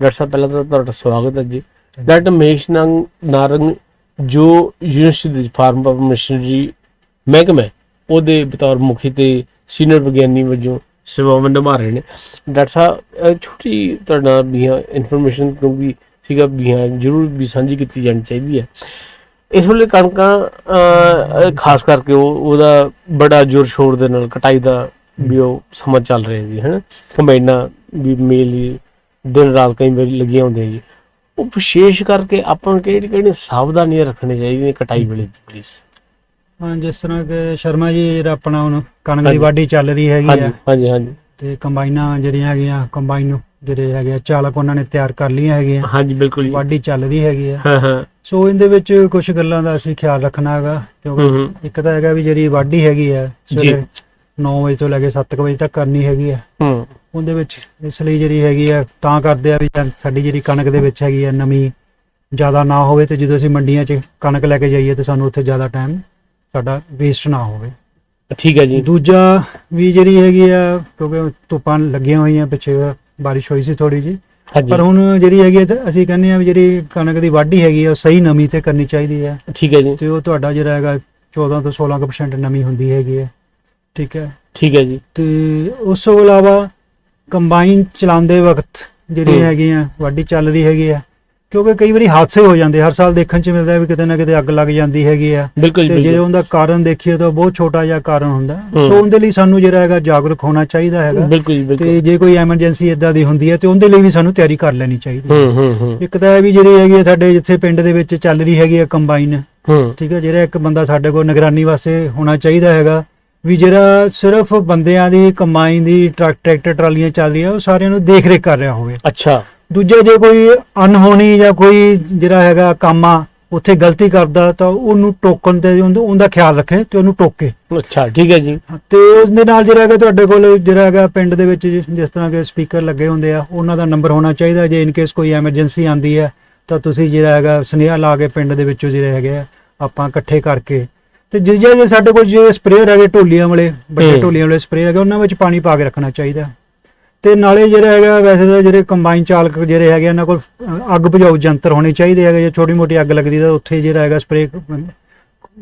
Doctor ਸਾਹਿਬ, ਪਹਿਲਾਂ ਤਾਂ ਤੁਹਾਡਾ ਸਵਾਗਤ ਹੈ ਜੀ। ਡਾਕਟਰ ਮਹੇਸ਼ ਨੰਗ, ਨਾਰੰਗ ਜੋ ਯੂਨੀਵਰਸਿਟੀ ਦੇ ਫਾਰਮ ਆਫ ਮਸ਼ੀਨਰੀ ਮਹਿਕਮਾ ਉਹਦੇ ਬਤੌਰ ਮੁਖੀ ਤੇ ਸੀਨੀਅਰ ਵਿਗਿਆਨੀ ਵਜੋਂ ਸੇਵਾਵਾਂ ਨਿਭਾ ਰਹੇ ਨੇ। ਡਾਕਟਰ ਸਾਹਿਬ ਅਹ ਛੋਟੀ ਤੁਹਾਡਾ ਵੀ ਇਨਫੋਰਮੇਸ਼ਨ ਕਿਉਂਕਿ ਸੀਗਾ ਵੀ ਹਾਂ ਜ਼ਰੂਰ ਵੀ ਸਾਂਝੀ ਕੀਤੀ ਜਾਣੀ ਚਾਹੀਦੀ ਹੈ। ਇਸ ਵੇਲੇ ਕਣਕਾਂ ਖਾਸ ਕਰਕੇ ਉਹ, ਉਹਦਾ ਬੜਾ ਜ਼ੋਰ ਸ਼ੋਰ ਦੇ ਨਾਲ ਕਟਾਈ ਦਾ ਵੀ ਉਹ ਸਮਾਂ ਚੱਲ ਰਿਹਾ ਜੀ, ਹੈਨਾ। ਕੰਬਾਈਨਾਂ ਵੀ ਮੇਲ ਦਿਨ ਰਾਤ ਕਈ ਵਾਰੀ ਲੱਗੀਆਂ ਹੁੰਦੀਆਂ ਜੀ। ਉਹ ਵਿਸ਼ੇਸ਼ ਕਰਕੇ ਆਪਾਂ ਨੂੰ ਕਿਹੜੀ ਕਿਹੜੀ ਸਾਵਧਾਨੀਆਂ ਰੱਖਣੀਆਂ ਚਾਹੀਦੀਆਂ ਕਟਾਈ ਵੇਲੇ ਪਲੀਜ਼ ਹਾਂ ਜਿਸ ਤਰ੍ਹਾਂ ਕਿ ਸ਼ਰਮਾ ਜੀ ਜਿਹੜਾ ਆਪਣਾ ਹੁਣ ਕਣਕ ਦੀ ਹਾਂਜੀ। ਵਾਢੀ ਚੱਲ ਰਹੀ ਹੈਗੀ ਹਾਂਜੀ ਆ। ਹਾਂਜੀ ਹਾਂਜੀ। ਤੇ ਕੰਬਾਈਨਾਂ ਜਿਹੜੀਆਂ ਹੈਗੀਆਂ ਕੰਬਾਈਨ ਨੂੰ ਜਿਹੜੇ ਹੈਗੇ ਆ ਚਾਲਕ ਉਹਨਾਂ ਨੇ ਤਿਆਰ ਕਰ ਲਈਆਂ ਹੈਗੀਆਂ। ਹਾਂਜੀ ਬਿਲਕੁਲ ਜੀ। ਵਾਢੀ ਚੱਲ ਰਹੀ ਹੈਗੀ ਆ। ਹਾਂ ਹਾਂ। ਸੋ ਇਹਦੇ ਵਿੱਚ ਕੁਝ ਗੱਲਾਂ ਦਾ ਅਸੀਂ ਖਿਆਲ ਰੱਖਣਾ ਹੈਗਾ ਕਿਉਂਕਿ ਇੱਕ ਤਾਂ ਹੈਗਾ ਵੀ ਜਿਹੜੀ ਵਾਢੀ ਹੈਗੀ ਆ ਸਵੇਰੇ 9 ਵਜੇ ਤੋਂ ਲੈ ਕੇ 7 ਵਜੇ ਤੱਕ ਕਰਨੀ ਹੈਗੀ ਆ। ਹੂੰ। ਉਹਦੇ ਵਿੱਚ ਇਸ ਲਈ ਜਿਹੜੀ ਹੈਗੀ ਆ ਤਾਂ ਕਰਦੇ ਆ ਵੀ ਸਾਡੀ ਜਿਹੜੀ ਕਣਕ ਦੇ ਵਿੱਚ ਹੈਗੀ ਆ ਨਮੀ ਜ਼ਿਆਦਾ ਨਾ ਹੋਵੇ ਤੇ ਜਦੋਂ ਅਸੀਂ ਮੰਡੀਆਂ 'ਚ ਕਣਕ ਲੈ ਕੇ ਜਾਈਏ ਤੇ ਸਾਨੂੰ ਉੱਥੇ ਜ਼ਿਆਦਾ ਟਾਈਮ ਸਾਡਾ ਵੇਸਟ ਨਾ ਹੋਵੇ। ਠੀਕ ਹੈ ਜੀ। ਦੂਜਾ ਵੀ ਜਿਹੜੀ ਹੈਗੀ ਆ ਕਿਉਂਕਿ ਧੁੱਪਾਂ ਲੱਗੀਆਂ ਹੋਈਆਂ ਪਿੱਛੇ ਬਾਰਿਸ਼ ਹੋਈ ਸੀ ਥੋੜੀ ਜੀ ਪਰ ਹੁਣ ਜਿਹੜੀ ਹੈਗੀ ਆ ਅਸੀਂ ਕਹਿੰਦੇ ਆ ਵੀ ਜਿਹੜੀ ਕਣਕ ਦੀ ਵਾਢੀ ਹੈਗੀ ਆ ਉਹ ਸਹੀ ਨਮੀ ਤੇ ਕਰਨੀ ਚਾਹੀਦੀ ਹੈ ਠੀਕ ਹੈ ਜੀ। ਤੇ ਉਹ ਤੁਹਾਡਾ ਜਿਹੜਾ ਹੈਗਾ 14 ਤੋਂ 16% ਨਮੀ ਹੁੰਦੀ ਹੈਗੀ ਹੈ ਠੀਕ ਹੈ। ਠੀਕ ਹੈ ਜੀ। ਤੇ ਉਸ ਤੋਂ ਇਲਾਵਾ ਕੰਬਾਈਨ ਚਲਾਉਂਦੇ ਵਕਤ ਜਿਹੜੀ। ਹੈਗੀ ਆ ਵਾਢੀ ਚੱਲ ਰਹੀ ਹੈਗੀ ਆ ਕਿਉਂਕਿ ਕਈ ਵਾਰੀ ਹਾਦਸੇ ਹੋ ਜਾਂਦੇ ਹਰ ਸਾਲ ਦੇਖਣ ਚ ਮਿਲਦਾ ਵੀ ਕਿਤੇ ਨਾ ਕਿਤੇ ਅੱਗ ਲੱਗ ਜਾਂਦੀ ਹੈਗੀ ਆ। ਤੇ ਜੇ ਉਹਦਾ ਕਾਰਨ ਦੇਖੀਏ ਤਾਂ ਬਹੁਤ ਛੋਟਾ ਜਿਹਾ ਕਾਰਨ ਹੁੰਦਾ। ਸੋ ਉਹਦੇ ਲਈ ਸਾਨੂੰ ਜਿਹੜਾ ਹੈਗਾ ਜਾਗਰੂਕ ਹੋਣਾ ਚਾਹੀਦਾ ਹੈਗਾ। ਤੇ ਜੇ ਕੋਈ ਐਮਰਜੈਂਸੀ ਇਦਾਂ ਦੀ ਹੁੰਦੀ ਹੈ ਤੇ ਉਹਦੇ ਲਈ ਵੀ ਸਾਨੂੰ ਤਿਆਰੀ ਕਰ ਲੈਣੀ ਚਾਹੀਦੀ ਹੈ। ਹੂੰ ਹੂੰ ਹੂੰ। ਇੱਕ ਤਾਂ ਇਹ ਵੀ ਜਿਹੜੀ ਹੈਗੀ ਆ ਸਾਡੇ ਜਿੱਥੇ ਪਿੰਡ ਦੇ ਵਿੱਚ ਚੱਲ ਰਹੀ ਹੈਗੀ ਆ ਕੰਬਾਈਨ ਠੀਕ ਹੈ ਜਿਹੜਾ ਇੱਕ ਬੰਦਾ ਸਾਡੇ ਕੋਲ ਨਿਗਰਾਨੀ ਵਾਸਤੇ ਹੋਣਾ ਚਾਹੀਦਾ ਹੈਗਾ। ਵੀ ਜਿਹੜਾ ਸਿਰਫ ਬੰਦਿਆਂ ਦੀ ਕਮਾਈ ਦੀ ਟਰੱਕ ਟਰੈਕਟਰ ਟਰਾਲੀਆਂ ਚੱਲ ਰਹੀਆਂ ਉਹ ਸਾਰਿਆਂ ਨੂੰ ਦੇਖ ਰੇਖ ਕਰ ਰਿਹਾ ਹੋਵੇ। ਅੱਛਾ। ਦੂਜਾ ਜੇ ਕੋਈ ਅਨਹੋਣੀ ਜਾਂ ਕੋਈ ਜਿਹੜਾ ਹੈਗਾ ਕੰਮ ਉੱਥੇ ਗਲਤੀ ਕਰਦਾ ਤਾਂ ਉਹਨੂੰ ਟੋਕਣ ਤੇ ਉਹਦਾ ਖਿਆਲ ਰੱਖੇ ਤੇ ਉਹਨੂੰ ਟੋਕੇ। ਅੱਛਾ ਠੀਕ ਹੈ ਜੀ। ਤੇ ਉਸ ਦੇ ਨਾਲ ਜਿਹੜਾ ਹੈਗਾ ਤੁਹਾਡੇ ਕੋਲ ਜਿਹੜਾ ਹੈਗਾ ਪਿੰਡ ਦੇ ਵਿੱਚ ਜਿਸ ਤਰ੍ਹਾਂ ਕਿ ਸਪੀਕਰ ਲੱਗੇ ਹੁੰਦੇ ਆ ਉਹਨਾਂ ਦਾ ਨੰਬਰ ਹੋਣਾ ਚਾਹੀਦਾ ਜੇ ਇਨ ਕੇਸ ਕੋਈ ਐਮਰਜੈਂਸੀ ਆਂਦੀ ਹੈ ਤਾਂ ਤੁਸੀਂ ਜਿਹੜਾ ਹੈਗਾ ਸੁਨੇਹਾ ਲਾ ਕੇ ਪਿੰਡ ਦੇ ਵਿੱਚੋਂ ਜਿਹੜੇ ਹੈਗੇ ਆ ਆਪਾਂ ਇਕੱਠੇ ਕਰਕੇ ਤੇ ਜੇ ਜੇ ਸਾਡੇ ਕੋਲ ਜੇ ਸਪਰੇਅਰ ਹੈਗੇ ਢੋਲੀਆਂ ਵਾਲੇ ਵੱਡੇ। ਢੋਲੀਆਂ ਵਾਲੇ ਸਪਰੇਅਰ ਹੈਗੇ ਉਹਨਾਂ ਵਿੱਚ ਪਾਣੀ ਪਾ ਕੇ ਰੱਖਣਾ ਚਾਹੀਦਾ। ਤੇ ਨਾਲੇ ਜਿਹੜਾ ਹੈਗਾ ਵੈਸੇ ਤਾਂ ਜਿਹੜੇ ਕੰਬਾਈਨ ਚਾਲਕ ਜਿਹੜੇ ਹੈਗੇ ਇਹਨਾਂ ਕੋਲ ਅੱਗ ਬੁਝਾਊ ਯੰਤਰ ਹੋਣੇ ਚਾਹੀਦੇ ਹੈਗੇ ਜੇ ਛੋਟੀ ਮੋਟੀ ਅੱਗ ਲੱਗਦੀ ਤਾਂ ਉੱਥੇ ਜਿਹੜਾ ਹੈਗਾ ਸਪਰੇਅ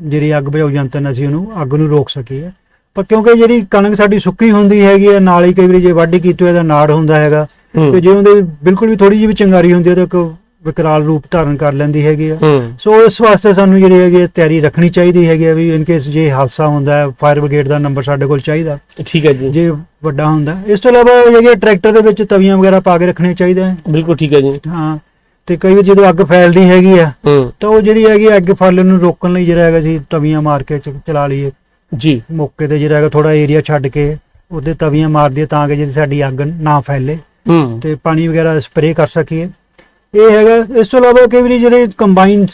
ਜਿਹੜੀ ਅੱਗ ਬੁਝਾਊ ਯੰਤਰ ਨਾਲ ਅਸੀਂ ਉਹਨੂੰ ਅੱਗ ਨੂੰ ਰੋਕ ਸਕੀਏ। ਪਰ ਕਿਉਂਕਿ ਜਿਹੜੀ ਕਣਕ ਸਾਡੀ ਸੁੱਕੀ ਹੁੰਦੀ ਹੈਗੀ ਹੈ ਨਾਲ ਹੀ ਕਈ ਵਾਰੀ ਜੇ ਵਾਢੀ ਕੀਤੀ ਹੋਏ ਦਾ ਨਾੜ ਹੁੰਦਾ ਹੈਗਾ। ਤੇ ਜੇ ਉਹਦੇ ਬਿਲਕੁਲ ਵੀ ਥੋੜੀ ਜਿਹੀ ਵੀ ਚੰਗਾਰੀ ਹੁੰਦੀ ਹੈ ਤਾਂ ਵਿਕਰਾਲ ਰੂਪ ਧਾਰਨ ਕਰ ਲੈਂਦੀ ਹੈਗੀ ਆ। ਸੋ ਇਸ ਵਾਸਤੇ ਸਾਨੂੰ ਜਿਹੜੀ ਹੈਗੀ ਹੈ ਤਿਆਰੀ ਰੱਖਣੀ ਚਾਹੀਦੀ ਹੈਗੀ ਆ ਵੀ ਇਨ ਕੇਸ ਜੇ ਹਾਦਸਾ ਹੁੰਦਾ ਹੈ ਫਾਇਰ ਬ੍ਰਿਗੇਡ ਦਾ ਨੰਬਰ ਸਾਡੇ ਕੋਲ ਚਾਹੀਦਾ। ਠੀਕ ਹੈ ਜੀ। ਜੇ ਵੱਡਾ ਹੁੰਦਾ ਇਸ ਤੋਂ ਇਲਾਵਾ ਜਿਹੜੇ ਟਰੈਕਟਰ ਦੇ ਵਿੱਚ ਤਵੀਆਂ ਵਗੈਰਾ ਪਾ ਕੇ ਰੱਖਣੇ ਚਾਹੀਦੇ ਆ ਬਿਲਕੁਲ ਠੀਕ ਹੈ ਜੀ। ਹਾਂ ਤੇ ਕਈ ਵਾਰ ਜਦੋਂ ਅੱਗ ਫੈਲਦੀ ਹੈਗੀ ਆ ਤਾਂ ਉਹ ਜਿਹੜੀ ਹੈਗੀ ਅੱਗ ਫੈਲਣ ਨੂੰ ਰੋਕਣ ਲਈ ਜਿਹੜਾ ਹੈਗਾ ਸੀ ਤਵੀਆਂ ਮਾਰ ਕੇ ਚਲਾ ਲਈਏ। ਜੀ। ਮੌਕੇ ਤੇ ਜਿਹੜਾ ਹੈਗਾ ਥੋੜਾ ਏਰੀਆ ਛੱਡ ਕੇ ਉਹਦੇ ਤਵੀਆਂ ਮਾਰ ਦਈਏ ਤਾਂ ਕਿ ਜਿਹੜੀ ਸਾਡੀ ਅੱਗ ਨਾ ਫੈਲੇ। ਹੂੰ। ਤੇ ਪਾਣੀ ਵਗੈਰਾ ਸਪਰੇਅ ਕਰ ਸਕੀਏ। ਇਹ ਹੈਗਾ ਇਸ ਤੋਂ ਇਲਾਵਾ ਕਈ ਵਾਰੀ ਜਿਹੜੇ ਕੰਬਾਈਨ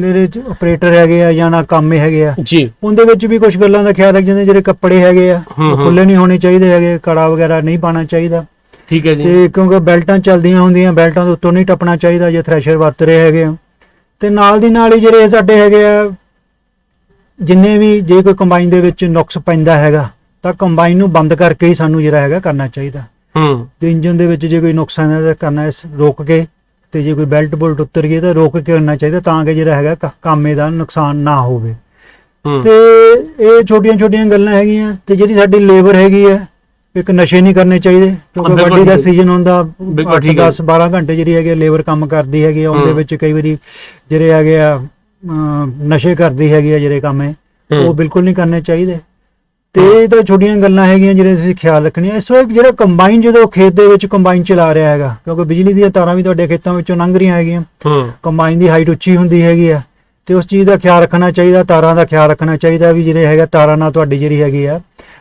ਦੇ ਵਿੱਚ ਆਪਰੇਟਰ ਹੈਗੇ ਆ ਜਾਂ ਨਾ ਕਾਮੇ ਹੈਗੇ ਆ ਜੀ। ਉਹਦੇ ਵਿੱਚ ਵੀ ਕੁਝ ਗੱਲਾਂ ਦਾ ਖਿਆਲ ਰੱਖ ਜਾਂਦੇ ਜਿਹੜੇ ਕੱਪੜੇ ਹੈਗੇ ਆ। ਖੁੱਲੇ ਨਹੀਂ ਹੋਣੇ ਚਾਹੀਦੇ ਹੈਗੇ ਕੜਾ ਵਗੈਰਾ ਨਹੀਂ ਪਾਣਾ ਚਾਹੀਦਾ। ਠੀਕ ਹੈ ਜੀ। ਤੇ ਕਿਉਂਕਿ ਬੈਲਟਾਂ ਚੱਲਦੀਆਂ ਹੁੰਦੀਆਂ ਬੈਲਟਾਂ ਦੇ ਉੱਤੋਂ ਨਹੀਂ ਟੱਪਣਾ ਚਾਹੀਦਾ ਜੇ ਥ੍ਰੈਸ਼ਰ ਵਰਤ ਰਹੇ ਹੈਗੇ ਆ। ਤੇ ਨਾਲ ਦੀ ਨਾਲ ਹੀ ਜਿਹੜੇ ਸਾਡੇ ਹੈਗੇ ਆ ਜਿੰਨੇ ਵੀ ਜੇ ਕੋਈ ਕੰਬਾਈਨ ਦੇ ਵਿੱਚ ਨੁਕਸ ਪੈਂਦਾ ਹੈਗਾ ਤਾਂ ਕੰਬਾਈਨ ਨੂੰ ਬੰਦ ਕਰਕੇ ਹੀ ਸਾਨੂੰ ਜਿਹੜਾ ਹੈਗਾ ਕਰਨਾ ਚਾਹੀਦਾ। ਹੂੰ। ਤੇ ਇੰਜਨ ਦੇ ਵਿੱਚ ਜੇ ਕੋਈ ਨੁਕਸਾਨ ਹੈ ਤਾਂ ਕਰਨਾ ਇਸ ਰੋਕ ਕੇ ਤੇ ਜੇ ਕੋਈ ਬੈਲਟ ਬੁਲਟ ਉੱਤਰ ਗਈ ਤਾਂ ਰੋਕ ਕੇ ਕਰਨਾ ਚਾਹੀਦਾ ਤਾਂ ਕਿ ਜਿਹੜਾ ਹੈਗਾ ਕਾਮੇ ਦਾ ਨੁਕਸਾਨ ਨਾ ਹੋਵੇ ਤੇ ਇਹ ਛੋਟੀਆਂ ਛੋਟੀਆਂ ਗੱਲਾਂ ਹੈਗੀਆਂ ਤੇ ਜਿਹੜੀ ਸਾਡੀ ਲੇਬਰ ਹੈਗੀ ਹੈ ਇੱਕ ਨਸ਼ੇ ਨਹੀਂ ਕਰਨੇ ਚਾਹੀਦੇ ਕਿਉਂਕਿ ਵੱਡੀ ਦਾ। ਸੀਜ਼ਨ ਹੁੰਦਾ ਬਿਲਕੁਲ 8 ਠੀਕ ਹੈ। 10 12 ਘੰਟੇ ਜਿਹੜੀ ਹੈਗੀ ਲੇਬਰ ਕੰਮ ਕਰਦੀ ਹੈਗੀ ਆ, ਉਹਦੇ। ਵਿੱਚ ਕਈ ਵਾਰੀ ਜਿਹੜੇ ਹੈਗੇ ਆ ਨਸ਼ੇ ਕਰਦੀ ਹੈਗੀ ਆ ਜਿਹੜੇ ਕੰਮ ਹੈ ਉਹ ਬਿਲਕੁਲ ਨਹੀਂ ਕਰਨੇ ਚਾਹੀਦੇ ਤੇ ਇਹ ਤਾਂ ਛੋਟੀਆਂ ਗੱਲਾਂ ਹੈਗੀਆਂ ਜਿਹੜੇ ਅਸੀਂ ਖਿਆਲ ਰੱਖਣੀਆਂ ਇਸ ਵੇਲੇ ਜਿਹੜਾ ਕੰਬਾਈਨ ਜਦੋਂ ਖੇਤ ਦੇ ਵਿੱਚ ਕੰਬਾਈਨ ਚਲਾ ਰਿਹਾ ਹੈਗਾ ਕਿਉਂਕਿ ਬਿਜਲੀ ਦੀਆਂ ਤਾਰਾਂ ਵੀ ਤੁਹਾਡੇ ਖੇਤਾਂ ਵਿੱਚੋਂ ਲੰਘ ਰਹੀਆਂ ਹੈਗੀਆਂ। ਹੂੰ। ਕੰਬਾਈਨ ਦੀ ਹਾਈਟ ਉੱਚੀ ਹੁੰਦੀ ਹੈਗੀ ਆ। ਤੇ ਉਸ ਚੀਜ਼ ਦਾ ਖਿਆਲ ਰੱਖਣਾ ਚਾਹੀਦਾ ਤਾਰਾਂ ਦਾ ਖਿਆਲ ਰੱਖਣਾ ਚਾਹੀਦਾ ਵੀ ਜਿਹੜੇ ਹੈਗਾ ਤਾਰਾਂ ਨਾਲ ਤੁਹਾਡੀ ਜਿਹੜੀ ਹੈਗੀ ਆ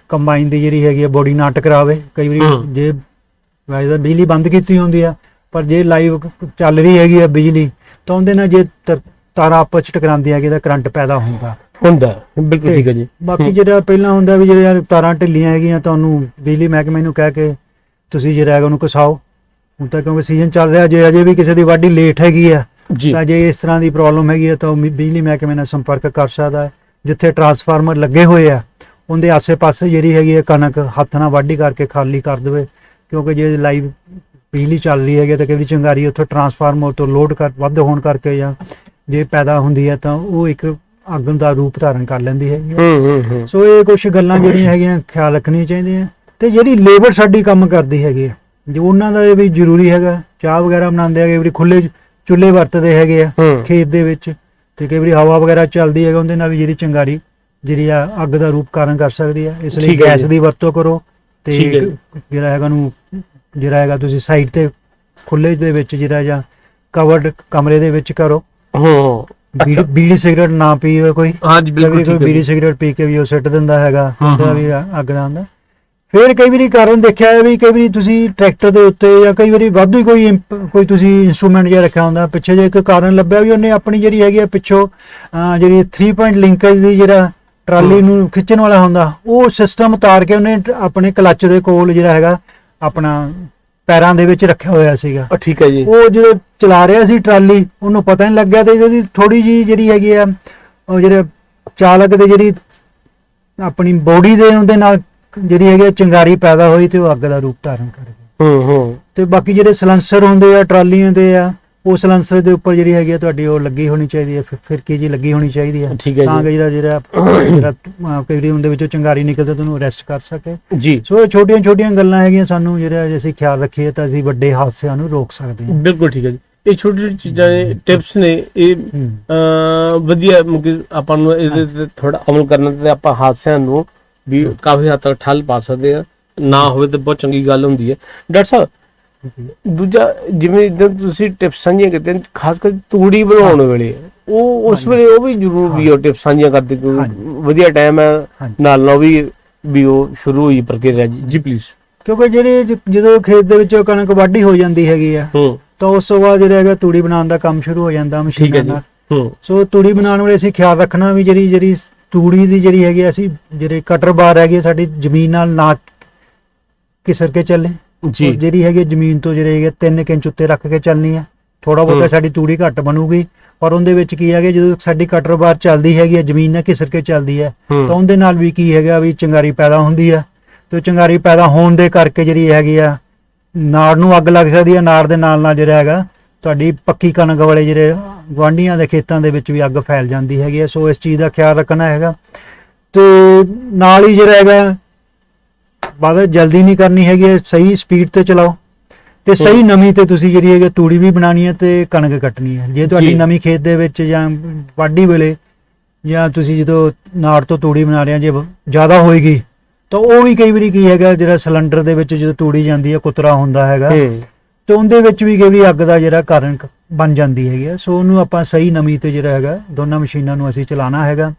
ਕੰਬਾਈਨ ਦੀ ਜਿਹੜੀ ਹੈਗੀ ਆ ਬੋਡੀ ਨਾ ਟਕਰਾਵੇ ਕਈ ਵਾਰੀ। ਜੇ ਤਾਂ ਬਿਜਲੀ ਬੰਦ ਕੀਤੀ ਹੁੰਦੀ ਆ ਪਰ ਜੇ ਲਾਈਵ ਚੱਲ ਰਹੀ ਹੈਗੀ ਆ ਬਿਜਲੀ ਤਾਂ ਉਹਦੇ ਨਾਲ ਜੇ ਤਾਰਾਂ ਆਪਸ ਚ ਟਕਰਾਉਂਦੀਆਂ ਹੈਗੀ ਤਾਂ ਕਰੰਟ ਪੈਦਾ ਹੁੰਦਾ। ਹੁੰਦਾ। ਬਿਲਕੁਲ ਠੀਕ ਹੈ ਜੀ ਬਾਕੀ। ਜਿਹੜਾ ਪਹਿਲਾਂ ਹੁੰਦਾ ਵੀ ਜਿਹੜੇ ਤਾਰਾਂ ਢਿੱਲੀਆਂ ਹੈਗੀਆਂ ਤੁਹਾਨੂੰ ਬਿਜਲੀ ਮਹਿਕਮੇ ਨੂੰ ਕਹਿ ਕੇ ਤੁਸੀਂ ਜਿਹੜਾ ਹੈਗਾ ਉਹਨੂੰ ਕਸਾਓ ਹੁਣ ਤਾਂ ਕਿਉਂਕਿ ਸੀਜ਼ਨ ਚੱਲ ਰਿਹਾ ਜੇ ਅਜੇ ਵੀ ਕਿਸੇ ਦੀ ਵਾਢੀ ਲੇਟ ਹੈਗੀ ਆ ਤਾਂ ਜੇ ਇਸ ਤਰ੍ਹਾਂ ਦੀ ਪ੍ਰੋਬਲਮ ਹੈਗੀ ਹੈ ਤਾਂ ਬਿਜਲੀ ਮਹਿਕਮੇ ਨਾਲ ਸੰਪਰਕ ਕਰ ਸਕਦਾ ਹੈ ਜਿੱਥੇ ਟਰਾਂਸਫਾਰਮਰ ਲੱਗੇ ਹੋਏ ਆ ਉਹਦੇ ਆਸੇ-ਪਾਸੇ ਜਿਹੜੀ ਹੈਗੀ ਹੈ ਕਣਕ ਹੱਥ ਨਾਲ ਵਾਢੀ ਕਰਕੇ ਖਾਲੀ ਕਰ ਦੇਵੇ ਕਿਉਂਕਿ ਜੇ ਲਾਈਵ ਬਿਜਲੀ ਚੱਲ ਰਹੀ ਹੈਗੀ ਤਾਂ ਵਾਰੀ ਚਿੰਗਾਰੀ ਉੱਥੋਂ ਟਰਾਂਸਫਾਰਮਰ ਤੋਂ ਲੋਡ ਕਰ ਵੱਧ ਹੋਣ ਕਰਕੇ ਜਾਂ ਜੇ ਪੈਦਾ ਹੁੰਦੀ ਹੈ ਤਾਂ ਉਹ ਇੱਕ ਅੱਗ ਦਾ ਰੂਪ ਧਾਰਨ ਕਰ ਲੈਂਦੀ ਹੈਗੀ ਹੈ ਹੂੰ ਹੂੰ ਹੂੰ। ਸੋ ਇਹ ਕੁਝ ਗੱਲਾਂ ਜਿਹੜੀਆਂ ਹੈਗੀਆਂ ਖਿਆਲ ਰੱਖਣੀਆਂ ਚਾਹੀਦੀਆਂ। ਤੇ ਜਿਹੜੀ ਲੇਬਰ ਸਾਡੀ ਕੰਮ ਕਰਦੀ ਹੈਗੀ ਹੈ ਜੋ ਉਹਨਾਂ ਦਾ ਇਹ ਵੀ ਜ਼ਰੂਰੀ ਹੈਗਾ ਚਾਹ ਵਗੈਰਾ ਬਣਾਉਂਦੇ ਹੈਗੇ ਵੀ ਖੁੱਲੇ ਚੁੱਲ੍ਹੇ ਵਰਤਦੇ ਹੈਗੇ ਆ ਹੂੰ। ਖੇਤ ਦੇ ਵਿੱਚ ਤੇ ਕਈ ਵਾਰੀ ਹਵਾ ਵਗੈਰਾ ਚੱਲਦੀ ਹੈਗਾ ਉਹਦੇ ਨਾਲ ਵੀ ਜਿਹੜੀ ਚਿੰਗਾਰੀ ਜਿਹੜੀ ਆ ਅੱਗ ਦਾ ਰੂਪ ਕਾਰਨ ਕਰ ਸਕਦੀ ਹੈ ਇਸ ਲਈ ਠੀਕ ਹੈ ਗੈਸ ਜੀ। ਦੀ ਵਰਤੋਂ ਕਰੋ ਤੇ ਠੀਕ ਹੈ ਜੀ। ਜਿਹੜਾ ਹੈਗਾ ਨੂੰ ਜਿਹੜਾ ਹੈਗਾ ਤੁਸੀਂ ਸਾਈਡ ਤੇ ਖੁੱਲੇ ਦੇ ਵਿੱਚ ਜਿਹੜਾ ਜਾਂ ਕਵਰਡ ਕਮਰੇ ਦੇ ਵਿੱਚ ਕਰੋ। ਹੂੰ ਬੀੜੀ ਸਿਗਰਟ ਨਾ ਪੀਵੇ ਕੋਈ ਹਾਂਜੀ ਬਿਲਕੁਲ ਠੀਕ ਹੈ ਬੀੜੀ। ਸਿਗਰਟ ਪੀ ਕੇ ਵੀ ਉਹ ਸਿੱਟ ਦਿੰਦਾ ਹੈਗਾ ਉਹਦਾ। ਵੀ ਅੱਗ ਦਾ ਹੁੰਦਾ ਫਿਰ ਕਈ ਵਾਰੀ ਕਾਰਨ ਦੇਖਿਆ ਹੈ ਵੀ ਕਈ ਵਾਰੀ ਤੁਸੀਂ ਟਰੈਕਟਰ ਦੇ ਉੱਤੇ ਜਾਂ ਕਈ ਵਾਰੀ ਵਾਧੂ ਕੋਈ ਕੋਈ ਤੁਸੀਂ ਇਨਸਟਰੂਮੈਂਟ ਜਿਹਾ ਰੱਖਿਆ ਹੁੰਦਾ ਪਿੱਛੇ ਜੇ ਇੱਕ ਕਾਰਨ ਲੱਭਿਆ ਵੀ ਉਹਨੇ ਆਪਣੀ ਜਿਹੜੀ ਹੈਗੀ ਆ ਪਿੱਛੋਂ ਜਿਹੜੀ 3 ਪੁਆਇੰਟ ਲਿੰਕੇਜ ਦੀ ਜਿਹੜਾ ਟਰਾਲੀ ਨੂੰ ਖਿੱਚਣ ਵਾਲਾ ਹੁੰਦਾ ਉਹ ਸਿਸਟਮ ਉਤਾਰ ਕੇ ਉਹਨੇ ਆਪਣੇ ਕਲੱਚ ਦੇ ਕੋਲ ਜਿਹੜਾ ਹੈਗਾ ਆਪਣਾ ਪੈਰਾਂ ਦੇ ਵਿੱਚ ਰੱਖਿਆ ਹੋਇਆ ਸੀਗਾ। ਅ, ਠੀਕ ਹੈ ਜੀ। ਉਹ ਜਦੋਂ ਚਲਾ ਰਿਹਾ ਸੀ ਟਰਾਲੀ ਉਹਨੂੰ ਪਤਾ ਨਹੀਂ ਲੱਗਿਆ ਤੇ ਉਹਦੀ ਥੋੜੀ ਜੀ ਜਿਹੜੀ ਹੈਗੀ ਆ ਉਹ ਜਿਹੜੇ ਚਾਲਕ ਦੇ ਜਿਹੜੀ ਆਪਣੀ ਬੋਡੀ ਦੇ ਉਹਦੇ ਨਾਲ ਜਿਹੜੀ ਹੈਗੀ ਆ ਚਿੰਗਾਰੀ ਪੈਦਾ ਹੋਈ ਤੇ ਉਹ ਅੱਗ ਦਾ ਰੂਪ ਧਾਰਨ ਕਰ ਗਈ ਹੂੰ ਹੂੰ। ਤੇ ਬਾਕੀ ਜਿਹੜੇ ਸਲੈਂਸਰ ਹੁੰਦੇ ਆ ਟਰਾਲੀਆਂ ਦੇ ਆ ਉਹ ਸਲੈਂਸਰ ਦੇ ਉੱਪਰ ਜਿਹੜੀ ਹੈਗੀ ਆ ਤੁਹਾਡੀ ਉਹ ਲੱਗੀ ਹੋਣੀ ਚਾਹੀਦੀ ਹੈ ਫਿਰ- ਫਿਰਕੀ ਜੀ ਲੱਗੀ ਹੋਣੀ ਚਾਹੀਦੀ ਹੈ? ਠੀਕ ਹੈ ਤਾਂ ਜੀ। ਕਿ ਜਿਹੜਾ ਜਿਹੜਾ ਜਿਹੜਾ ਅਹ, ਉਹਦੇ ਵਿੱਚੋਂ ਚਿੰਗਾਰੀ ਨਿਕਲਦੇ ਤਾਂ ਉਹਨੂੰ ਅਰੈਸਟ ਕਰ ਸਕੇ। ਜੀ। ਸੋ ਇਹ ਛੋਟੀਆਂ ਛੋਟੀਆਂ ਗੱਲਾਂ ਹੈਗੀਆਂ ਸਾਨੂੰ ਜਿਹੜਾ ਜੇ ਅਸੀਂ ਖਿਆਲ ਰੱਖੀਏ ਤਾਂ ਅਸੀਂ ਵੱਡੇ ਹਾਦਸਿਆਂ ਨੂੰ ਰੋਕ ਸਕਦੇ ਹਾਂ। ਬਿਲਕੁਲ ਠੀਕ ਹੈ ਜੀ। ਇਹ ਛੋਟੀ ਛੋਟੀ ਚੀਜ਼ਾਂ ਨੇ ਟਿਪਸ ਨੇ ਇਹ ਹੂੰ। ਵਧੀਆ ਮਤਲਬ ਆਪਾਂ ਨੂੰ ਇਹਦੇ ਤੇ ਥੋੜਾ ਅਮਲ ਕਰਨਾ ਤੇ ਆਪਾਂ ਹਾਦਸਿਆਂ ਨੂੰ ਵੀ ਕਾਫੀ ਹੱਦ ਤੱਕ ਠੱਲ ਪਾ ਸਕਦੇ ਆ ਨਾ ਹੋਵੇ ਤਾਂ ਬਹੁਤ ਚੰਗੀ ਗੱਲ ਹੁੰਦੀ ਹੈ। ਡਾਕਟਰ ਸਾਹਿਬ ਦੂਜਾ ਜਿਵੇਂ ਇਦਾਂ ਤੁਸੀਂ ਟਿਪਸ ਸਾਂਝੀਆਂ ਕੀਤੀਆਂ ਨੇ, ਖਾਸ ਕਰਕੇ ਤੂੜੀ ਬਣਾਉਣ ਵੇਲੇ ਉਹ ਉਸ। ਵੇਲੇ ਉਹ ਵੀ ਜ਼ਰੂਰ ਵੀ ਉਹ ਟਿਪਸ ਸਾਂਝੀਆਂ ਕਰਦੇ ਹਾਂਜੀ। ਵਧੀਆ ਟਾਈਮ ਹੈ। ਨਾਲ ਨਾਲ ਵੀ ਵੀ ਉਹ ਸ਼ੁਰੂ ਹੋਈ ਪ੍ਰਕਿਰਿਆ ਜੀ। ਪਲੀਜ਼ ਕਿਉਂਕਿ ਜਿਹੜੇ ਜਦੋਂ ਖੇਤ ਦੇ ਵਿੱਚੋਂ ਕਣਕ ਵਾਢੀ ਹੋ ਜਾਂਦੀ ਹੈਗੀ ਆ ਤਾਂ ਉਸ ਤੋਂ ਬਾਅਦ ਜਿਹੜਾ ਹੈਗਾ ਤੂੜੀ ਬਣਾਉਣ ਦਾ ਕੰਮ ਸ਼ੁਰੂ ਹੋ ਜਾਂਦਾ ਮਸ਼ੀਨਾਂ ਨਾਲ। ਸੋ ਤੂੜੀ ਬਣਾਉਣ ਵੇਲੇ ਅਸੀਂ ਖਿਆਲ ਰੱਖਣਾ ਵੀ ਜਿਹੜੀ ਜਿਹੜੀ ਤੂੜੀ ਦੀ ਜਿਹੜੀ ਹੈਗੀ ਅਸੀਂ ਜਿਹੜੇ ਕਟਰ ਬਾਰ ਹੈਗੀ ਸਾਡੀ ਜ਼ਮੀਨ ਨਾਲ ਨਾ ਕਿਸਰ ਕੇ ਚੱਲੇ। ਜੀ। ਜਿਹੜੀ ਹੈਗੀ ਜ਼ਮੀਨ ਤੋਂ ਜਿਹੜੇ ਹੈਗੇ 3 ਇੰਚ ਉੱਤੇ ਰੱਖ ਕੇ ਚੱਲਣੀ ਆ। ਥੋੜਾ ਬਹੁਤਾ ਹੂੰ। ਸਾਡੀ ਤੂੜੀ ਘੱਟ ਬਣੂਗੀ। ਪਰ ਉਹਦੇ ਵਿੱਚ ਕੀ ਹੈਗਾ ਜਦੋਂ ਸਾਡੀ ਕਟਰ ਬਾਰ ਚੱਲਦੀ ਹੈਗੀ ਜ਼ਮੀਨ ਨਾਲ ਕਿਸਰ ਕੇ ਚੱਲਦੀ ਹੈ। ਤਾਂ ਹੂੰ ਉਹਦੇ ਨਾਲ ਵੀ ਕੀ ਹੈਗਾ ਵੀ ਚਿੰਗਾਰੀ ਪੈਦਾ ਹੁੰਦੀ ਆ। ਤੇ ਚਿੰਗਾਰੀ ਪੈਦਾ ਹੋਣ ਦੇ ਕਰਕੇ ਜਿਹੜੀ ਹੈਗੀ ਆ ਨਾੜ ਨੂੰ ਅੱਗ ਲੱਗ ਸਕਦੀ ਆ ਨਾੜ ਦੇ ਨਾਲ ਨਾਲ ਜਿਹੜਾ ਹੈਗਾ ਤੁਹਾਡੀ ਪੱਕੀ ਕਣਕ ਵਾਲੇ ਜਿਹੜੇ ਗੁਆਂਢੀਆਂ ਦੇ ਖੇਤਾਂ ਦੇ ਵਿੱਚ ਵੀ ਅੱਗ ਫੈਲ ਜਾਂਦੀ ਹੈਗੀ ਆ। ਸੋ ਇਸ ਚੀਜ਼ ਦਾ ਖਿਆਲ ਰੱਖਣਾ ਹੈਗਾ। ਤੇ ਨਾਲ ਹੀ ਜਿਹੜਾ ਹੈਗਾ ਬਾਅਦ ਜਲਦੀ ਨਹੀਂ ਕਰਨੀ ਹੈਗੀ ਹੈ, ਸਹੀ ਸਪੀਡ ਤੇ ਚਲਾਓ। ਤੇ ਸਹੀ ਨਮੀ ਤੇ ਤੁਸੀਂ ਜਿਹੜੀ ਹੈਗੀ ਤੂੜੀ ਵੀ ਬਣਾਣੀ ਹੈ ਤੇ ਕਣਕ ਕੱਟਣੀ ਹੈ ਜੇ ਤੁਹਾਡੀ। ਨਮੀ ਖੇਤ ਦੇ ਵਿੱਚ ਜਾਂ ਵਾਢੀ ਵੇਲੇ ਜਾਂ ਤੁਸੀਂ ਜਦੋਂ ਨਾੜ ਤੋਂ ਤੂੜੀ ਬਣਾ ਰਹੇ ਆ ਜੇ ਜ਼ਿਆਦਾ ਹੋਏਗੀ ਤਾਂ ਉਹ ਵੀ ਕਈ ਵਾਰੀ ਕੀ ਹੈਗਾ ਜਿਹੜਾ ਸਿਲੰਡਰ ਦੇ ਵਿੱਚ ਜਦੋਂ ਤੂੜੀ ਜਾਂਦੀ ਹੈ ਕੁਤਰਾ ਹੁੰਦਾ ਹੈਗਾ। ਹੂੰ। ਤੇ ਉਹਦੇ ਵਿੱਚ ਵੀ ਕਈ ਵਾਰੀ ਅੱਗ ਦਾ ਜਿਹੜਾ ਕਾਰਨ ਬਣ ਜਾਂਦੀ ਹੈਗੀ ਹੈ ਸੋ ਉਹਨੂੰ ਆਪਾਂ ਸਹੀ ਨਮੀ ਤੇ ਜਿਹੜਾ ਹੈਗਾ ਦੋਨਾਂ ਮਸ਼ੀਨਾਂ ਨੂੰ ਅਸੀਂ ਚਲਾਉਣਾ ਹੈਗਾ।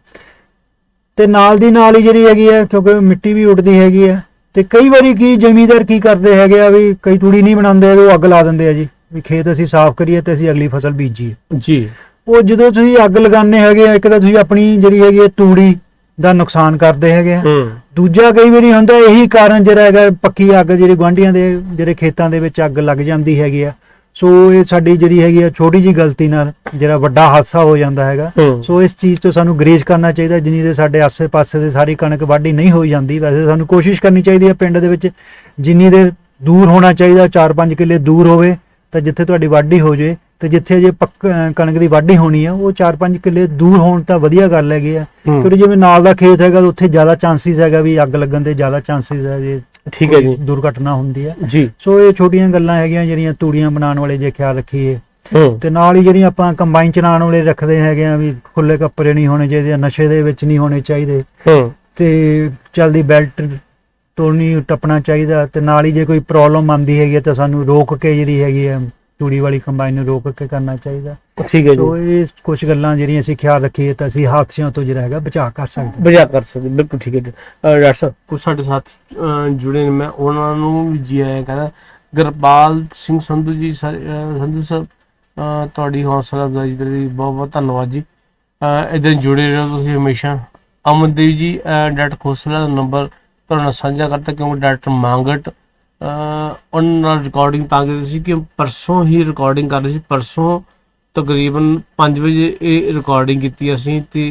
ਤੇ ਨਾਲ ਦੀ ਨਾਲ ਹੀ ਜਿਹੜੀ ਹੈਗੀ ਹੈ ਕਿਉਂਕਿ ਮਿੱਟੀ ਵੀ ਉੱਡਦੀ ਹੈਗੀ ਹੈ ਤੇ ਕਈ ਵਾਰੀ ਕੀ ਜ਼ਮੀਂਦਾਰ ਕੀ ਕਰਦੇ ਹੈਗੇ ਆ ਵੀ ਕਈ ਤੂੜੀ ਨਹੀਂ ਬਣਾਉਂਦੇ ਉਹ ਅੱਗ ਲਾ ਦਿੰਦੇ ਆ ਜੀ ਵੀ ਖੇਤ ਅਸੀਂ ਸਾਫ਼ ਕਰੀਏ ਤੇ ਅਸੀਂ ਅਗਲੀ ਫਸਲ ਬੀਜੀਏ। ਜੀ। ਉਹ ਜਦੋਂ ਤੁਸੀਂ ਅੱਗ ਲਗਾਉਂਦੇ ਹੈਗੇ ਆ ਇੱਕ ਤਾਂ ਤੁਸੀਂ ਆਪਣੀ ਜਿਹੜੀ ਹੈਗੀ ਹੈ ਤੂੜੀ ਦਾ ਨੁਕਸਾਨ ਕਰਦੇ ਹੈਗੇ ਆ। ਹੂੰ। ਦੂਜਾ ਕਈ ਵਾਰੀ ਹੁੰਦਾ ਇਹੀ ਕਾਰਨ ਜਿਹੜਾ ਹੈਗਾ ਪੱਕੀ ਅੱਗ ਜਿਹੜੀ ਗੁਆਂਢੀਆਂ ਦੇ ਜਿਹੜੇ ਖੇਤਾਂ ਦੇ ਵਿੱਚ ਅੱਗ ਲੱਗ ਜਾਂਦੀ ਹੈਗੀ ਆ। ਸੋ ਇਹ ਸਾਡੀ ਜਿਹੜੀ ਹੈਗੀ ਆ ਛੋਟੀ ਜੀ ਗਲਤੀ ਨਾਲ ਜਿਹੜਾ ਵੱਡਾ ਹਾਦਸਾ ਹੋ ਜਾਂਦਾ ਹੈਗਾ। ਸੋ ਇਸ ਚੀਜ਼ ਤੋਂ ਸਾਨੂੰ ਗਰੇਜ ਕਰਨਾ ਚਾਹੀਦਾ ਜਿੰਨੀ ਦੇ ਸਾਡੇ ਆਸੇ-ਪਾਸੇ ਦੇ ਸਾਰੀ ਕਣਕ ਵਾਢੀ ਨਹੀਂ ਹੋਈ ਜਾਂਦੀ। ਵੈਸੇ ਸਾਨੂੰ ਕੋਸ਼ਿਸ਼ ਕਰਨੀ ਚਾਹੀਦੀ ਹੈ ਪਿੰਡ ਦੇ ਵਿੱਚ ਜਿੰਨੀ ਦੇ ਦੂਰ ਹੋਣਾ ਚਾਹੀਦਾ 4-5 ਕਿੱਲੇ ਦੂਰ ਹੋਵੇ ਤਾਂ ਜਿੱਥੇ ਤੁਹਾਡੀ ਵਾਢੀ ਹੋ ਜੇ ਤੇ ਜਿੱਥੇ ਜੇ ਪੱਕ ਕਣਕ ਦੀ ਵਾਢੀ ਹੋਣੀ ਆ ਉਹ 4-5 ਕਿੱਲੇ ਦੂਰ ਹੋਣ ਤਾਂ ਵਧੀਆ ਗੱਲ ਹੈਗੀ ਆ। ਕਿਉਂਕਿ ਜਿਵੇਂ ਨਾਲ ਦਾ ਖੇਤ ਹੈਗਾ ਉੱਥੇ ਜ਼ਿਆਦਾ ਚਾਂਸਿਸ ਹੈਗਾ ਵੀ ਅੱਗ ਲੱਗਣ ਦੇ ਜ਼ਿਆਦਾ ਚਾਂਸਿਸ ਹੈ ਜੇ ਠੀਕ ਹੈ ਜੀ। ਦੁਰਘਟਨਾ ਹੁੰਦੀ ਹੈ। ਜੀ। ਸੋ ਇਹ ਛੋਟੀਆਂ ਗੱਲਾਂ ਹੈਗੀਆਂ ਜਿਹੜੀਆਂ ਤੂੜੀਆਂ ਬਣਾਉਣ ਵਾਲੇ ਜੇ ਖਿਆਲ ਰੱਖੀਏ। ਤੇ ਨਾਲ ਹੀ ਜਿਹੜੀਆਂ ਆਪਾਂ ਕੰਬਾਈਨ ਚਲਾਉਣ ਵਾਲੇ ਰੱਖਦੇ ਹੈਗੇ ਆ ਵੀ ਖੁੱਲੇ ਕੱਪੜੇ ਨਹੀਂ ਹੋਣੇ ਚਾਹੀਦੇ ਨਸ਼ੇ ਦੇ ਵਿੱਚ ਨਹੀਂ ਹੋਣੇ ਚਾਹੀਦੇ। ਤੇ ਚਲਦੀ ਬੈਲਟ ਤੋਂ ਨਹੀਂ ਟੱਪਣਾ ਚਾਹੀਦਾ। ਤੇ ਨਾਲ ਹੀ ਜੇ ਕੋਈ ਪ੍ਰੋਬਲਮ ਆਂਦੀ ਹੈਗੀ ਤਾਂ ਸਾਨੂੰ ਰੋਕ ਕੇ ਜਿਹੜੀ ਹੈਗੀ ਹੈ ਤੂੜੀ ਵਾਲੀ ਕੰਬਾਈਨ ਨੂੰ ਰੋਕ ਕੇ ਕਰਨਾ ਚਾਹੀਦਾ। ਠੀਕ ਹੈ ਸੋ ਜੀ ਇਹ ਕੁਝ ਗੱਲਾਂ ਜਿਹੜੀਆਂ ਅਸੀਂ ਖਿਆਲ ਰੱਖੀਏ ਤਾਂ ਅਸੀਂ ਹਾਦਸਿਆਂ ਤੋਂ ਜਿਹੜਾ ਹੈਗਾ ਬਚਾਅ ਕਰ ਸਕਦੇ। ਬਜਾ ਕਰ ਸਕਦੇ ਬਿਲਕੁਲ ਠੀਕ ਹੈ ਜੀ। ਅਹ ਡਾਕਟਰ ਸਾਹਿਬ। ਕੁਝ ਸਾਡੇ ਸਾਥ ਅਹ ਜੁੜੇ ਨੇ ਮੈਂ ਉਹਨਾਂ ਨੂੰ ਵੀ ਜੀ ਆਇਆ ਕਹਿੰਦਾ ਗੁਰਪਾਲ ਸਿੰਘ ਸੰਧੂ ਜੀ ਸਰ- ਅਹ ਸੰਧੂ ਸਾਹਿਬ ਅਹ ਤੁਹਾਡੀ ਹੌਸਲਾ ਅਫਜ਼ਾਈ ਦੇ ਲਈ ਬਹੁਤ ਬਹੁਤ ਧੰਨਵਾਦ ਜੀ। ਇਦਾਂ ਜੁੜੇ ਰਹੋ ਤੁਸੀਂ ਹਮੇਸ਼ਾ। ਅਮਨਦੀਪ ਜੀ ਅਹ ਡਾਕਟਰ ਖੋਸਲਾ ਦਾ ਨੰਬਰ ਤੁਹਾਡੇ ਨਾਲ ਸਾਂਝਾ ਕਰਤਾ ਕਿਉਂਕਿ ਡਾਕਟਰ ਮੰਗਟ ਉਹਨਾਂ ਨਾਲ ਰਿਕਾਰਡਿੰਗ ਤਾਂ ਕਰ ਰਹੀ ਸੀ ਕਿ ਪਰਸੋਂ ਹੀ ਰਿਕਾਰਡਿੰਗ ਕਰ ਰਹੇ ਸੀ। ਪਰਸੋਂ ਤਕਰੀਬਨ 5 ਵਜੇ ਇਹ ਰਿਕਾਰਡਿੰਗ ਕੀਤੀ ਅਸੀਂ ਤੇ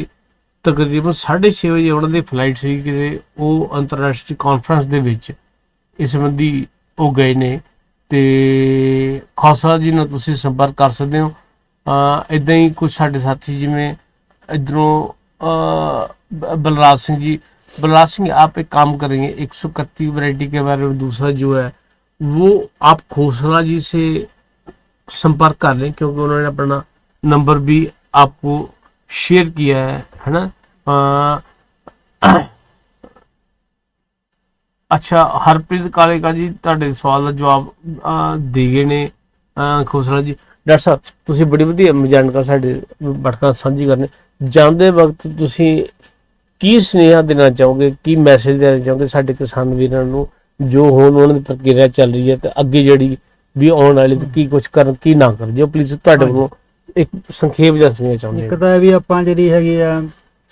ਤਕਰੀਬਨ 6:30 ਵਜੇ ਉਹਨਾਂ ਦੀ ਫਲਾਈਟ ਸੀ ਕਿ ਉਹ ਅੰਤਰਰਾਸ਼ਟਰੀ ਕਾਨਫਰੰਸ ਦੇ ਵਿੱਚ ਇਸ ਸੰਬੰਧੀ ਉਹ ਗਏ ਨੇ ਤੇ ਖਾਸਾ ਜੀ ਨਾਲ ਤੁਸੀਂ ਸੰਪਰਕ ਕਰ ਸਕਦੇ ਹੋ। ਇਦਾਂ ਹੀ ਕੁਝ ਸਾਡੇ ਸਾਥੀ ਜਿਵੇਂ ਇਧਰੋਂ ਬਲਰਾਜ ਸਿੰਘ ਜੀ बलराज सिंह आप एक काम करेंगे 131 वैरायटी के बारे में दूसरा जो है वो आप खोसला जी से संपर्क कर लें क्योंकि उन्होंने अपना नंबर भी आपको शेयर किया है है ना अ, ਅੱਛਾ ਹਰਪ੍ਰੀਤ ਕਾਲੇਕਾ ਜੀ ਤੁਹਾਡੇ ਸਵਾਲ ਦਾ ਜਵਾਬ ਅਹ, ਦੇ ਗਏ ਨੇ ਅਹ, ਖੋਸਲਾ ਜੀ ਡਾਕਟਰ ਸਾਹਿਬ ਤੁਸੀਂ ਬੜੀ ਵਧੀਆ ਜਾਣਕਾਰੀ ਸਾਡੇ ਬਟਕਾ ਸਾਂਝੀ ਕਰਨੇ ਜਾਂਦੇ ਵਕਤ ਤੁਸੀਂ ਕੀ ਸੁਨੇਹਾ ਦੇਣਾ ਚਾਹੋਗੇ? ਕੀ ਮੈਸੇਜ ਦੇਣਾ ਚਾਹੋਗੇ ਸਾਡੇ ਕਿਸਾਨ ਵੀਰਾਂ ਨੂੰ? ਜੋ ਹੁਣ ਉਹਨਾਂ ਦੀ ਪ੍ਰਕਿਰਿਆ ਚੱਲ ਰਹੀ ਹੈ ਤੇ ਅੱਗੇ ਜਿਹੜੀ ਵੀ ਆਉਣ ਵਾਲੀ ਤੇ ਕੀ ਕੁਝ ਕਰਨ ਕੀ ਨਾ ਕਰਨ? ਜੋ ਪਲੀਜ਼ ਤੁਹਾਡੇ। ਵੱਲੋਂ ਇੱਕ ਸੰਖੇਪ ਜਿਹਾ ਸੁਨੇਹਾ ਚਾਹੁੰਦੇ ਇੱਕ ਤਾਂ ਇਹ ਵੀ ਆਪਾਂ ਜਿਹੜੀ ਹੈਗੀ ਆ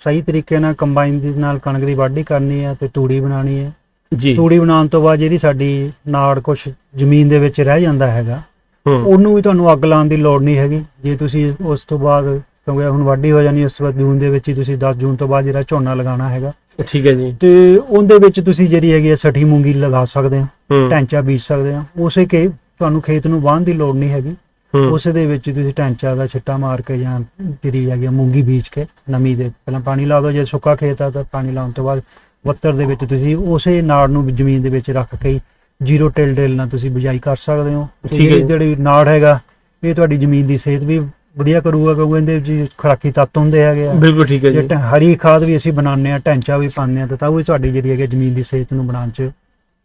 ਸਹੀ ਤਰੀਕੇ ਨਾਲ ਕੰਬਾਈਨ ਦੇ ਨਾਲ ਕਣਕ ਦੀ ਵਾਢੀ ਕਰਨੀ ਹੈ ਤੇ ਤੂੜੀ ਬਣਾਉਣੀ ਹੈ ਜੀ। ਤੂੜੀ ਬਣਾਉਣ ਤੋਂ ਬਾਅਦ ਜਿਹੜੀ ਸਾਡੀ ਨਾੜ ਕੁਝ ਜ਼ਮੀਨ ਦੇ ਵਿੱਚ ਰਹਿ ਜਾਂਦਾ ਹੈਗਾ ਉਹਨੂੰ ਵੀ ਤੁਹਾਨੂੰ ਅੱਗ ਲਾਉਣ ਦੀ ਲੋੜ ਨਹੀਂ ਹੈਗੀ। ਜੇ ਤੁਸੀਂ ਉਸ ਤੋਂ ਬਾਅਦ ਕਿਉਂਕਿ ਹੁਣ ਵਾਢੀ ਹੋ ਜਾਣੀ ਉਸ ਤੋਂ ਬਾਅਦ ਜੂਨ ਦੇ ਵਿੱਚ ਹੀ ਤੁਸੀਂ 10 ਜੂਨ ਤੋਂ ਬਾਅਦ ਜਿਹੜਾ ਝੋਨਾ ਲਗਾਉਣਾ ਹੈਗਾ। ਠੀਕ ਹੈ ਜੀ। ਤੇ ਉਹਦੇ ਵਿੱਚ ਤੁਸੀਂ ਜਿਹੜੀ ਹੈਗੀ ਆ ਸਠੀ ਮੂੰਗੀ ਲਗਾ ਸਕਦੇ ਹੋ ਹੂੰ। ਢਾਂਚਾ ਬੀਜ ਸਕਦੇ ਹੋ ਉਸੇ ਕੇ ਤੁਹਾਨੂੰ ਖੇਤ ਨੂੰ ਵਾਹਣ ਦੀ ਲੋੜ ਨਹੀਂ ਹੈਗੀ। ਹੂੰ। ਉਸੇ ਦੇ ਵਿੱਚ ਹੀ ਤੁਸੀਂ ਢਾਂਚਾ ਦਾ ਛਿੱਟਾ ਮਾਰ ਕੇ ਜਾਂ ਜਿਹੜੀ ਹੈਗੀ ਆ ਮੂੰਗੀ ਬੀਜ ਕੇ ਨਮੀ ਦੇ ਪਹਿਲਾਂ ਪਾਣੀ ਲਾ ਦਿਓ ਜੇ ਸੁੱਕਾ ਖੇਤ ਆ ਤਾਂ ਪਾਣੀ ਲਾਉਣ ਤੋਂ ਬਾਅਦ ਵੱਤਰ ਦੇ ਵਿੱਚ ਤੁਸੀਂ ਉਸੇ ਨਾੜ ਨੂੰ ਜ਼ਮੀਨ ਦੇ ਵਿੱਚ ਰੱਖ ਕੇ ਜ਼ੀਰੋ ਟਿਲ ਡਿਲ ਨਾਲ ਤੁਸੀਂ ਬਿਜਾਈ ਕਰ ਸਕਦੇ ਹੋ। ਠੀਕ ਹੈ। ਜਿਹੜੀ ਨਾੜ ਹੈਗਾ ਇਹ ਤੁਹਾਡੀ ਜ਼ਮੀਨ ਦੀ ਸਿਹਤ ਵੀ ਵਧੀਆ ਕਰੂਗਾ ਕਿਉਂਕਿ ਇਹਦੇ ਵਿੱਚ ਖੁਰਾਕੀ ਤੱਤ ਹੁੰਦੇ ਹੈਗੇ ਆ। ਬਿਲਕੁਲ ਠੀਕ ਹੈ ਜੇ ਹਰੀ ਖਾਦ ਵੀ ਅਸੀਂ ਬਣਾਉਂਦੇ ਆ ਢਾਂਚਾ ਵੀ ਪਾਉਂਦੇ ਆ ਤਾਂ ਤਾਂ ਉਹ ਵੀ ਤੁਹਾਡੀ ਜਿਹੜੀ ਹੈਗੀ ਜ਼ਮੀਨ ਦੀ ਸਿਹਤ ਨੂੰ ਬਣਾਉਣ 'ਚ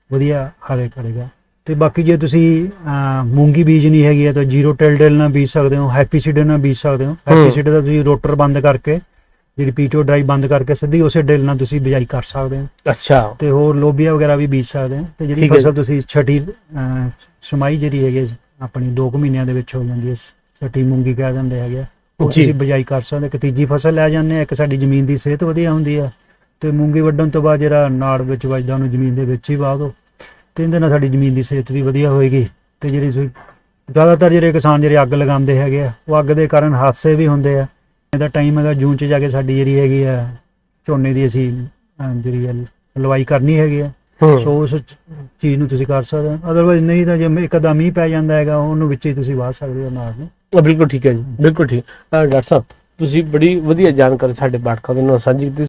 ਵਧੀਆ ਹਰੇ ਕਰੇਗਾ। ਤੇ ਬਾਕੀ ਜੇ ਤੁਸੀਂ ਅਹ, ਮੂੰਗੀ ਬੀਜਣੀ ਹੈਗੀ ਹੈ ਤਾਂ ਜ਼ੀਰੋ ਟਿਲ ਡਿਲ ਨਾਲ ਬੀਜ ਸਕਦੇ ਹੋ ਹੈਪੀ ਸੀਡ ਨਾਲ ਬੀਜ ਸਕਦੇ ਹੋ। ਹੈਪੀ ਸੀਡ ਦਾ ਤੁਸੀਂ ਰੋਟਰ ਬੰਦ ਕਰਕੇ ਜਿਹੜੀ ਪੀਟੀਓ ਡਰਾਈਵ ਬੰਦ ਕਰਕੇ ਸਿੱਧੀ ਉਸੇ ਡਿਲ ਨਾਲ ਤੁਸੀਂ ਬਿਜਾਈ ਕਰ ਸਕਦੇ ਹੋ। ਅੱਛਾ। ਤੇ ਹੋਰ ਲੋਬੀਆ ਵਗੈਰਾ ਵੀ ਬੀਜ ਸਕਦੇ ਹੋ। ਤੇ ਜਿਹੜੀ ਠੀਕ ਹੈ ਫਸਲ ਤੁਸੀਂ ਛਟੀ ਅਹ, ਸਮਾਈ ਜਿਹੜੀ ਹੈਗੀ ਹੈ, ਆਪਣੀ 2 ਮਹੀਨਿਆਂ ਦੇ ਵਿੱਚ ਹੋ ਜਾਂਦੀ ਹੈ। ਛਟੀ ਮੂੰਗੀ ਕਹਿ ਦਿੰਦੇ ਹੈਗੇ ਆ। ਉਹ ਜੀ। ਤੁਸੀਂ ਬਿਜਾਈ ਕਰ ਸਕਦੇ ਹੋ। ਇੱਕ ਤੀਜੀ ਫਸਲ ਲੈ ਜਾਂਦੇ ਆ ਇੱਕ ਸਾਡੀ ਜ਼ਮੀਨ ਦੀ ਸਿਹਤ ਵਧੀਆ ਹੁੰਦੀ ਆ। ਤੇ ਮੂੰਗੀ ਵੱਢਣ ਤੋਂ ਬਾਅਦ ਜਿਹੜਾ ਨਾੜ ਵਿੱਚ ਵੱਜਦਾ ਉਹਨੂੰ ਜ਼ਮੀਨ ਦੇ ਵਿੱਚ ਹੀ ਵਾਹ ਦਿਓ। ਤੇ ਇਹਦੇ ਨਾਲ ਸਾਡੀ ਜ਼ਮੀਨ ਦੀ ਸਿਹਤ ਵੀ ਵਧੀਆ ਹੋਏਗੀ। ਤੇ ਜਿਹੜੀ ਤੁਸੀਂ ਜ਼ਿਆਦਾਤਰ ਜਿਹੜੇ ਕਿਸਾਨ ਜਿਹੜੇ ਅੱਗ ਲਗਾਉਂਦੇ ਹੈਗੇ ਆ ਉਹ ਅੱਗ ਦੇ ਕਾਰਨ ਹਾਦਸੇ ਵੀ ਹੁੰਦੇ ਆ। ਇਹਦਾ ਟਾਈਮ ਹੈਗਾ ਜੂਨ ਚ ਜਾ ਕੇ ਸਾਡੀ ਜਿਹੜੀ ਹੈਗੀ ਆ ਝੋਨੇ ਦੀ ਅਸੀਂ ਅਹ, ਜਿਹੜੀ ਆ ਲਵਾਈ ਕਰਨੀ ਹੈਗੀ ਆ। ਹੂੰ। ਸੋ ਉਸ ਚ- ਚੀਜ਼ ਨੂੰ ਤੁਸੀਂ ਕਰ ਸਕਦੇ ਹੋ। ਅਦਰਵਾਈਜ਼ ਨਹੀਂ ਤਾਂ ਜੇ ਇੱਕ ਅੱਧਾ ਮੀਂਹ ਪੈ ਜਾਂਦਾ ਹੈਗਾ ਉਹਨੂੰ ਵਿੱਚ ਹੀ ਤੁਸੀਂ ਵਾਹ ਸਕਦੇ ਹੋ ਨਾਲ ਨੂੰ। ਬਿਲਕੁਲ ਠੀਕ ਹੈ ਜੀ ਬਿਲਕੁਲ ਠੀਕ। ਅ, ਡਾਕਟਰ ਸਾਹਿਬ ਤੁਸੀਂ ਬੜੀ ਵਧੀਆ ਜਾਣਕਾਰੀ ਸਾਡੇ ਪਾਠਕਾਂ ਦੇ ਨਾਲ ਸਾਂਝੀ ਕੀਤੀ।